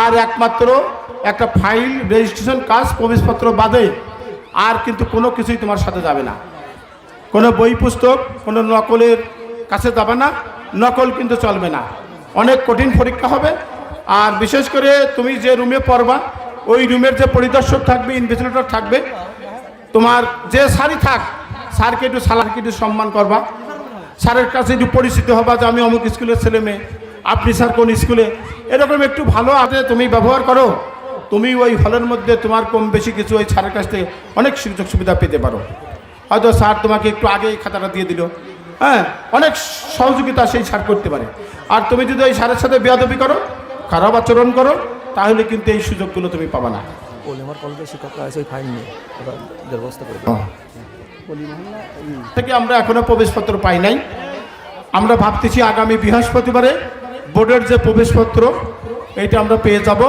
আর একমাত্র একটা file registration কাজ, প্রবেশপত্র বাদে আর কিন্তু কোনো কিছুই তোমার সাথে যাবে না। কোনো বই পুস্তক, কোনো নকলের কাছে যাবে না, নকল কিন্তু চলবে না। অনেক কঠিন পরীক্ষা হবে। আর বিশেষ করে তুমি যে রুমে পড়বা, ওই রুমের যে পরিদর্শক থাকবে ইনভেস্টিগেটর থাকবে, তোমার যে স্যারই থাক স্যারকে একটু সালারকে একটু সম্মান করবা। স্যারের কাছে একটু পরিচিত হবা যে আমি অমুক স্কুলের ছেলে মেয়ে। আপনি স্যার কোন স্কুলে এরকম একটু ভালো আছে তুমি ব্যবহার করো তুমি ওই হলের মধ্যে তোমার কম বেশি কিছু ওই স্যারের কাছ থেকে অনেক সুযোগ সুবিধা পেতে পারো। হয়তো স্যার তোমাকে একটু আগে এই খাতাটা দিয়ে দিল। হ্যাঁ অনেক সহযোগিতা সেই স্যার করতে পারে। আর তুমি যদি ওই স্যারের সাথে বেয়াদবি করো খারাপ আচরণ করো তাহলে কিন্তু এই সুযোগগুলো তুমি পাবা না। থেকে আমরা এখনও প্রবেশপত্র পাই নাই। আমরা ভাবতেছি আগামী বৃহস্পতিবারে বোর্ডের যে প্রবেশপত্র এটা আমরা পেয়ে যাব।